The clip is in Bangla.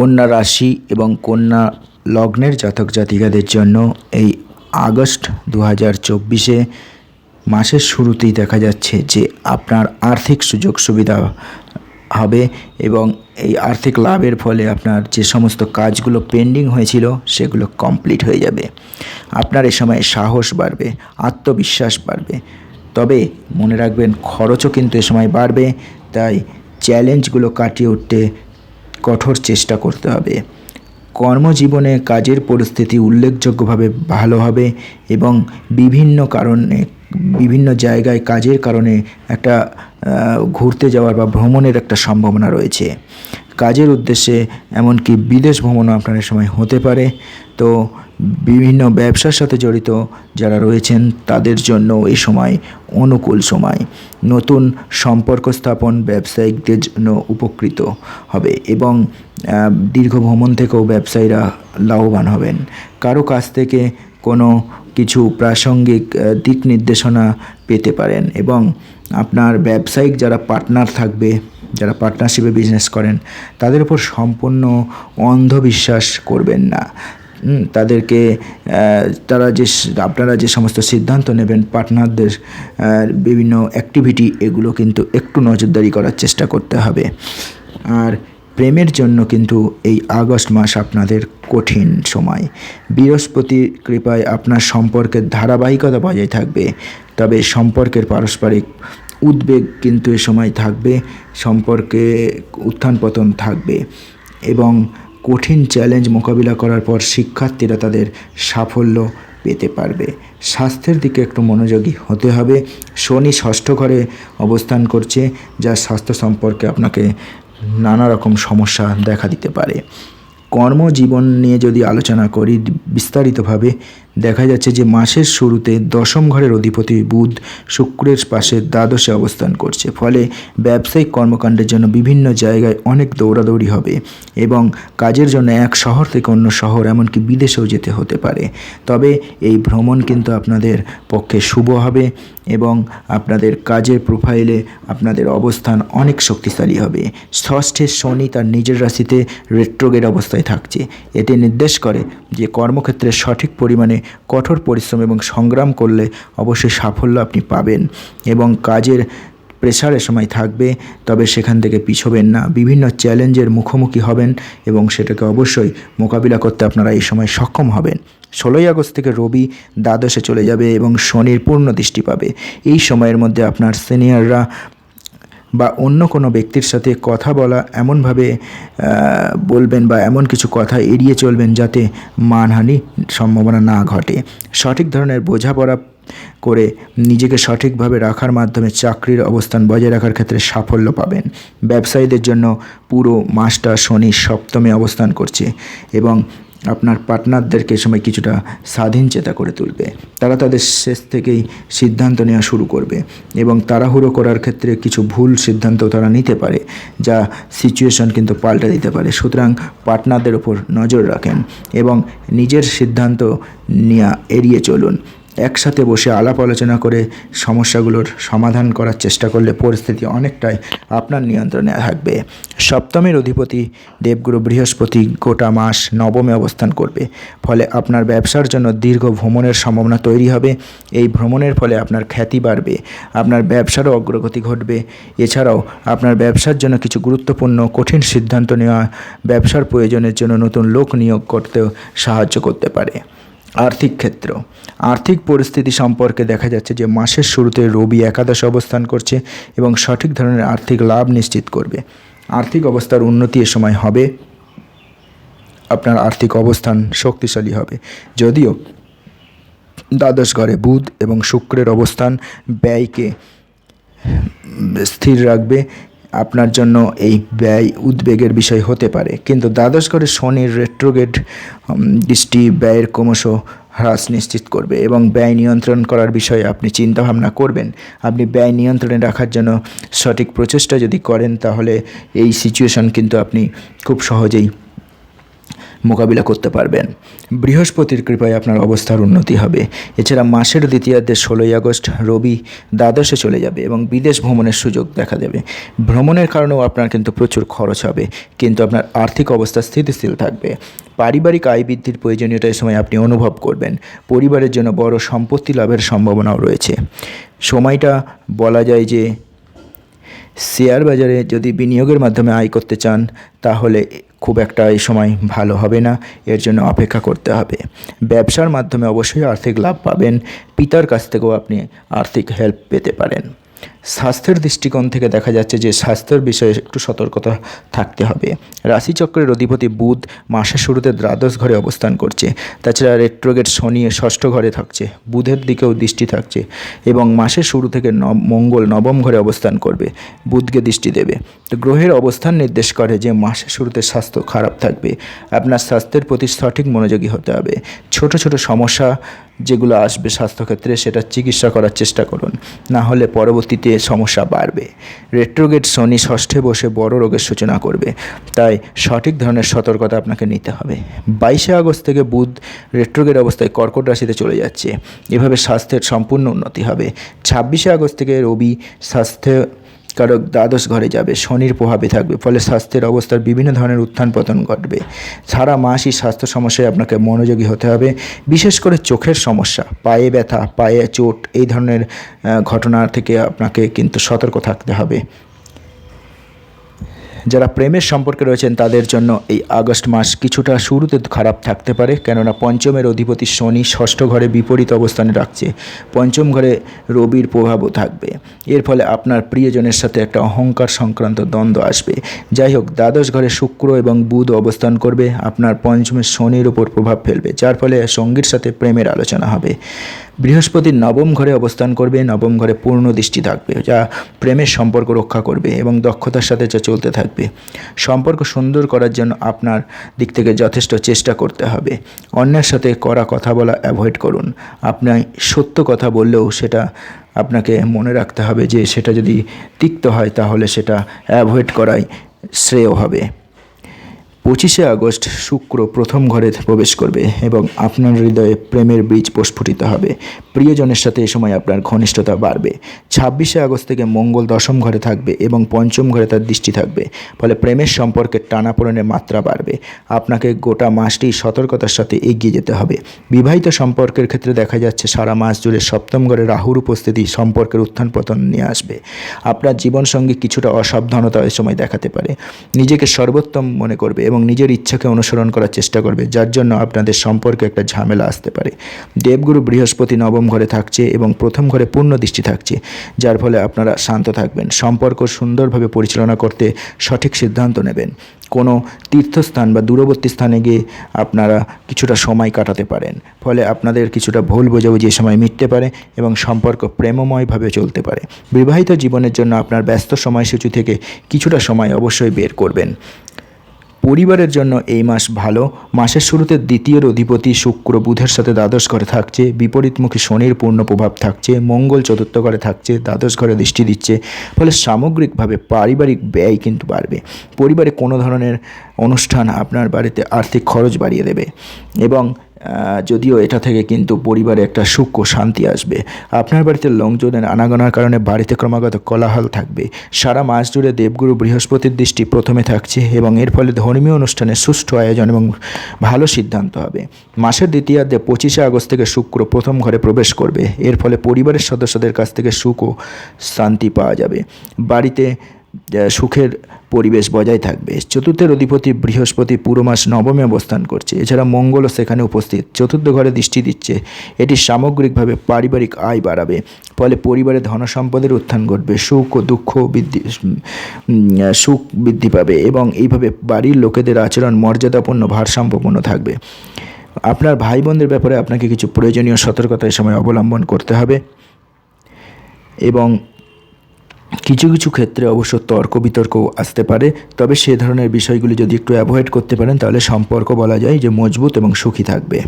কন্যা রাশি এবং কন্যা লগ্নের জাতক জাতিকাদের জন্য এই আগস্ট দু হাজার চব্বিশে মাসের শুরুতেই দেখা যাচ্ছে যে আপনার আর্থিক সুযোগ সুবিধা হবে এবং এই আর্থিক লাভের ফলে আপনার যে সমস্ত কাজগুলো পেন্ডিং হয়েছিল সেগুলো কমপ্লিট হয়ে যাবে। আপনার এ সময় সাহস বাড়বে, আত্মবিশ্বাস বাড়বে। তবে মনে রাখবেন, খরচও কিন্তু এ সময় বাড়বে, তাই চ্যালেঞ্জগুলো কাটিয়ে উঠতে কঠোর চেষ্টা করতে হবে। কর্মজীবনে কাজের পরিস্থিতি উল্লেখযোগ্যভাবে ভালো হবে এবং বিভিন্ন কারণে, বিভিন্ন জায়গায় কাজের কারণে একটা ঘুরতে যাওয়ার বা ভ্রমণের একটা সম্ভাবনা রয়েছে। কাজের উদ্দেশ্যে, এমনকি বিদেশ ভ্রমণও আপনার সময় হতে পারে। তো বিভিন্ন ব্যবসার সাথে জড়িত যারা রয়েছেন, তাদের জন্য এই সময় অনুকূল সময়। নতুন সম্পর্ক স্থাপন ব্যবসায়িকদের জন্য উপকৃত হবে এবং দীর্ঘ ভ্রমণ থেকেও ব্যবসায়ীরা লাভবান হবেন। কারও কাছ থেকে কোনো কিছু প্রাসঙ্গিক দিক নির্দেশনা পেতে পারেন এবং আপনার ব্যবসায়িক যারা পার্টনার থাকবে যারা পার্টনারশিপে বিজনেস করেন, তাদের উপর সম্পূর্ণ অন্ধবিশ্বাস করবেন না। তাদেরকে তারা যে, আপনারা যে সমস্ত সিদ্ধান্ত নেবেন পার্টনারদের বিভিন্ন অ্যাক্টিভিটি এগুলো কিন্তু একটু নজরদারি করার চেষ্টা করতে হবে। আর প্রেমের জন্য কিন্তু এই আগস্ট মাস আপনাদের কঠিন সময়। বৃহস্পতির কৃপায় আপনার সম্পর্কের ধারাবাহিকতা বজায় থাকবে, তবে সম্পর্কের পারস্পরিক উদ্বেগ কিন্তু এ সময় থাকবে, সম্পর্কে উত্থান পতন থাকবে এবং কঠিন চ্যালেঞ্জ মোকাবিলা করার পর শিক্ষার্থীরা তাদের সাফল্য পেতে পারবে। স্বাস্থ্যের দিকে একটু মনোযোগী হতে হবে। শনি ষষ্ঠ ঘরে অবস্থান করছে, যা স্বাস্থ্য সম্পর্কে আপনাকে নানা রকম সমস্যা দেখা দিতে পারে। কর্মজীবন নিয়ে যদি আলোচনা করি বিস্তারিতভাবে দেখা যাচ্ছে যে মাসের শুরুতে দশম ঘরের অধিপতি বুধ শুক্রের পাশে দ্বাদশে অবস্থান করছে। ফলে ব্যবসায়িক কর্মকাণ্ডের জন্য বিভিন্ন জায়গায় অনেক দৌড়াদৌড়ি হবে এবং কাজের জন্য এক শহর থেকে অন্য শহর, এমনকি বিদেশেও যেতে হতে পারে। তবে এই ভ্রমণ কিন্তু আপনাদের পক্ষে শুভ হবে এবং আপনাদের কাজের প্রোফাইলে আপনাদের অবস্থান অনেক শক্তিশালী হবে। ষষ্ঠে শনি তার নিজের রাশিতে রেট্রোগের অবস্থায় থাকছে। এটি নির্দেশ করে যে কর্মক্ষেত্রে সঠিক পরিমাণে কঠোর পরিশ্রম এবং সংগ্রাম করলে অবশ্যই সাফল্য আপনি পাবেন এবং কাজের প্রেশারের সময় থাকবে, তবে সেখান থেকে পিছবেন না। বিভিন্ন চ্যালেঞ্জের মুখোমুখি হবেন এবং সেটাকে অবশ্যই মোকাবিলা করতে আপনারা এই সময় সক্ষম হবেন। ষোলোই আগস্ট থেকে রবি দ্বাদশে চলে যাবে এবং শনির পূর্ণ দৃষ্টি পাবে। এই সময়ের মধ্যে আপনার সিনিয়ররা বা অন্য কোনো ব্যক্তির সাথে কথা বলা এমনভাবে বলবেন বা এমন কিছু কথা এড়িয়ে চলবেন যাতে মানহানি সম্ভাবনা না ঘটে। সঠিক ধরনের বোঝাপড়া করে নিজেকে সঠিকভাবে রাখার মাধ্যমে চাকরির অবস্থান বজায় রাখার ক্ষেত্রে সাফল্য পাবেন। ব্যবসায়ীদের জন্য পুরো মাসটা শনি সপ্তমে অবস্থান করছে এবং আপনার পার্টনারদেরকে সময় কিছুটা স্বাধীন চেতা করে তুলবে। তারা তাদের শেষ থেকেই সিদ্ধান্ত নেওয়া শুরু করবে এবং তাড়াহুড়ো করার ক্ষেত্রে কিছু ভুল সিদ্ধান্ত তারা নিতে পারে, যা সিচুয়েশন কিন্তু পাল্টে দিতে পারে। সুতরাং পার্টনারদের ওপর নজর রাখেন এবং নিজের সিদ্ধান্ত নেওয়া এড়িয়ে চলুন। একসাথে বসে আলাপ আলোচনা করে সমস্যাগুলোর সমাধান করার চেষ্টা করলে পরিস্থিতি অনেকটাই আপনার নিয়ন্ত্রণে থাকবে। সপ্তমের অধিপতি দেবগুরু বৃহস্পতি গোটা মাস নবমে অবস্থান করবে। ফলে আপনার ব্যবসার জন্য দীর্ঘ ভ্রমণের সম্ভাবনা তৈরি হবে। এই ভ্রমণের ফলে আপনার খ্যাতি বাড়বে, আপনার ব্যবসারও অগ্রগতি ঘটবে। এছাড়াও আপনার ব্যবসার জন্য কিছু গুরুত্বপূর্ণ কঠিন সিদ্ধান্ত নেওয়া, ব্যবসার প্রয়োজনের জন্য নতুন লোক নিয়োগ করতেও সাহায্য করতে পারে। আর্থিক ক্ষেত্র। আর্থিক পরিস্থিতি সম্পর্কে দেখা যাচ্ছে যে মাসের শুরুতে রবি একাদশ অবস্থান করছে এবং সঠিক ধরনের আর্থিক লাভ নিশ্চিত করবে। আর্থিক অবস্থার উন্নতি এ সময় হবে। আপনার আর্থিক অবস্থান শক্তিশালী হবে। যদিও দ্বাদশ ঘরে বুধ এবং শুক্রের অবস্থান ব্যয়কে স্থির রাখবে। আপনার জন্য এই ব্যয় উদ্বেগের বিষয় হতে পারে। কিন্তু দ্বাদশ ঘরে শনির রেট্রোগেট দৃষ্টি ব্যয়ের ক্রমশ হ্রাস নিশ্চিত করবে এবং ব্যয় নিয়ন্ত্রণ করার বিষয়ে আপনি চিন্তাভাবনা করবেন। আপনি ব্যয় নিয়ন্ত্রণে রাখার জন্য সঠিক প্রচেষ্টা যদি করেন, তাহলে এই সিচুয়েশন কিন্তু আপনি খুব সহজেই মোকাবিলা করতে পারবেন। বৃহস্পতির কৃপায় আপনার অবস্থার উন্নতি হবে। এছাড়া মাসের দ্বিতীয়ার্ধে ষোলোই আগস্ট রবি দ্বাদশে চলে যাবে এবং বিদেশ ভ্রমণের সুযোগ দেখা দেবে। ভ্রমণের কারণেও আপনার কিন্তু প্রচুর খরচ হবে, কিন্তু আপনার আর্থিক অবস্থা স্থিতিশীল থাকবে। পারিবারিক আয় বৃদ্ধির প্রয়োজনীয়তা এই সময় আপনি অনুভব করবেন। পরিবারের জন্য বড় সম্পত্তি লাভের সম্ভাবনাও রয়েছে। সময়টা বলা যায় যে, শেয়ার বাজারে যদি বিনিয়োগের মাধ্যমে আয় করতে চান, তাহলে খুব একটা এই সময় ভালো হবে না, এর জন্য অপেক্ষা করতে হবে। ব্যবসার মাধ্যমে অবশ্যই আর্থিক লাভ পাবেন, পিতার কাছ থেকেও আপনি আর্থিক হেল্প পেতে পারেন। স্বাস্থ্যের দৃষ্টিকোণ থেকে দেখা যাচ্ছে যে স্বাস্থ্যের বিষয়ে একটু সতর্কতা থাকতে হবে। রাশিচক্রের অধিপতি বুধ মাসের শুরুতে দ্বাদশ ঘরে অবস্থান করছে। তাছাড়া রেট্রোগেট শনি ষষ্ঠ ঘরে থাকছে। বুধের দিকেও দৃষ্টি থাকছে এবং মাসের শুরু থেকে মঙ্গল নবম ঘরে অবস্থান করবে। বুধকে দৃষ্টি দেবে। তো গ্রহের অবস্থান নির্দেশ করে যে মাসের শুরুতে স্বাস্থ্য খারাপ থাকবে। আপনার স্বাস্থ্যের প্রতি সঠিক মনোযোগী হতে হবে। ছোট ছোট সমস্যা যেগুলো আসবে স্বাস্থ্যক্ষেত্রে সেটা চিকিৎসা করার চেষ্টা করুন। না হলে পরবর্তীতে সমস্যা বাড়বে। রেট্রোগেট শনি ষষ্ঠে বসে বড় রোগের সূচনা করবে। তাই সঠিক ধরনের সতর্কতা আপনাকে নিতে হবে। বাইশে আগস্ট থেকে বুধ রেট্রোগেট অবস্থায় কর্কট রাশিতে চলে যাচ্ছে। এভাবে স্বাস্থ্যের সম্পূর্ণ উন্নতি হবে। ছাব্বিশে আগস্ট থেকে রবি স্বাস্থ্য কারক দ্বাদশ ঘরে যাবে, শনির প্রভাবে থাকবে, ফলে স্বাস্থ্যের অবস্থার বিভিন্ন ধরনের উত্থান পতন ঘটবে। সারা মাসই স্বাস্থ্য সমস্যায় আপনাকে মনোযোগী হতে হবে, বিশেষ করে চোখের সমস্যা, পায়ে ব্যথা, পায়ে চোট, এই ধরনের ঘটনা থেকে আপনাকে কিন্তু সতর্ক থাকতে হবে। যারা প্রেমের সম্পর্কে রয়েছেন, তাদের জন্য এই আগস্ট মাস কিছুটা শুরুতে খারাপ থাকতে পারে, কেননা পঞ্চমের অধিপতি শনি ষষ্ঠ ঘরে বিপরীত অবস্থানে রাখছে। পঞ্চম ঘরে রবির প্রভাবও থাকবে। এর ফলে আপনার প্রিয়জনের সাথে একটা অহংকার সংক্রান্ত দ্বন্দ্ব আসবে। যাই হোক, দ্বাদশ ঘরে শুক্র এবং বুধ অবস্থান করবে, আপনার পঞ্চমের শনির উপর প্রভাব ফেলবে, যার ফলে সঙ্গীর সাথে প্রেমের আলোচনা হবে। বৃহস্পতি নবম ঘরে অবস্থান করবে, নবম ঘরে পূর্ণ দৃষ্টি থাকবে, যা প্রেমের সম্পর্ক রক্ষা করবে এবং দক্ষতার সাথে যা চলতে থাকবে। সম্পর্ক সুন্দর করার জন্য আপনার দিক থেকে যথেষ্ট চেষ্টা করতে হবে। অন্যের সাথে করা কথা বলা অ্যাভয়েড করুন। আপনি সত্য কথা বললেও সেটা আপনাকে মনে রাখতে হবে যে সেটা যদি তিক্ত হয় তাহলে সেটা অ্যাভয়েড করাই শ্রেয় হবে। পঁচিশে আগস্ট শুক্র প্রথম ঘরে প্রবেশ করবে এবং আপনার হৃদয়ে প্রেমের বীজ প্রস্ফুটিত হবে। প্রিয়জনের সাথে এ সময় আপনার ঘনিষ্ঠতা বাড়বে। ছাব্বিশে আগস্ট থেকে মঙ্গল দশম ঘরে থাকবে এবং পঞ্চম ঘরে তার দৃষ্টি থাকবে। ফলে প্রেমের সম্পর্কের টানাপোড়েনের মাত্রা বাড়বে। আপনাকে গোটা মাসটি সতর্কতার সাথে এগিয়ে যেতে হবে। বিবাহিত সম্পর্কের ক্ষেত্রে দেখা যাচ্ছে সারা মাস জুড়ে সপ্তম ঘরে রাহুর উপস্থিতি সম্পর্কের উত্থান পতন নিয়ে আসবে। আপনার জীবনসঙ্গী কিছুটা অসাবধানতা এ সময় দেখাতে পারে। নিজেকে সর্বোত্তম মনে করবে এবং নিজের ইচ্ছাকে অনুসরণ করার চেষ্টা করবে, যার জন্য আপনাদের সম্পর্কে একটা ঝামেলা আসতে পারে। দেবগুরু বৃহস্পতি নবম ঘরে থাকছে এবং প্রথম ঘরে পূর্ণ দৃষ্টি থাকছে, যার ফলে আপনারা শান্ত থাকবেন। সম্পর্ক সুন্দরভাবে পরিচালনা করতে সঠিক সিদ্ধান্ত নেবেন। কোনো তীর্থস্থান বা দূরবর্তী স্থানে গিয়ে আপনারা কিছুটা সময় কাটাতে পারেন, ফলে আপনাদের কিছুটা ভুল বোঝাবুঝি সময় মিটতে পারে এবং সম্পর্ক প্রেমময়ভাবে চলতে পারে। বিবাহিত জীবনের জন্য আপনার ব্যস্ত সময়সূচি থেকে কিছুটা সময় অবশ্যই বের করবেন। পরিবারের জন্য এই মাস ভালো। মাসের শুরুতে দ্বিতীয় অধিপতি শুক্র বুধের সাথে দ্বাদশ ঘরে থাকছে। বিপরীতমুখী শনির পূর্ণ প্রভাব থাকছে। মঙ্গল চতুর্থ ঘরে থাকছে, দ্বাদশ ঘরে দৃষ্টি দিচ্ছে। ফলে সামগ্রিকভাবে পারিবারিক ব্যয় কিন্তু বাড়বে। পরিবারে কোনো ধরনের অনুষ্ঠান আপনার বাড়িতে আর্থিক খরচ বাড়িয়ে দেবে। এবং যদিও এটা থেকে কিন্তু পরিবারে একটা সুখ ও শান্তি আসবে। আপনার বাড়িতে লোকজনের আনাগোনার কারণে বাড়িতে ক্রমাগত কোলাহল থাকবে। সারা মাস জুড়ে দেবগুরু বৃহস্পতির দৃষ্টি প্রথমে থাকছে এবং এর ফলে ধর্মীয় অনুষ্ঠানে সুষ্ঠু আয়োজন এবং ভালো সিদ্ধান্ত হবে। মাসের দ্বিতীয়ার্ধে পঁচিশে আগস্ট থেকে শুক্র প্রথম ঘরে প্রবেশ করবে। এর ফলে পরিবারের সদস্যদের কাছ থেকে সুখ ও শান্তি পাওয়া যাবে। বাড়িতে সুখের পরিবেশ বজায় থাকবে। চতুর্থের অধিপতি বৃহস্পতি পুরো মাস নবমে অবস্থান করছে। এছাড়া মঙ্গলও সেখানে উপস্থিত। চতুর্থ ঘরে দৃষ্টি দিচ্ছে। এটি সামগ্রিকভাবে পারিবারিক আয় বাড়াবে। ফলে পরিবারে ধন সম্পদের উত্থান ঘটবে। সুখ ও দুঃখ বৃদ্ধি সুখ বৃদ্ধি পাবে এবং এইভাবে বাড়ির লোকেদের আচরণ মর্যাদাপূর্ণ, ভারসাম্যপূর্ণ থাকবে। আপনার ভাই বোনদের ব্যাপারে আপনাকে কিছু প্রয়োজনীয় সতর্কতা এই সময় অবলম্বন করতে হবে। এবং কিছু কিছু ক্ষেত্রে অবশ্য তর্ক বিতর্ক আসতে পারে, তবে সে ধরনের বিষয়গুলি যদি একটু অ্যাভয়েড করতে পারেন, তাহলে সম্পর্ক বলা যায় যে মজবুত এবং সুখী থাকবে।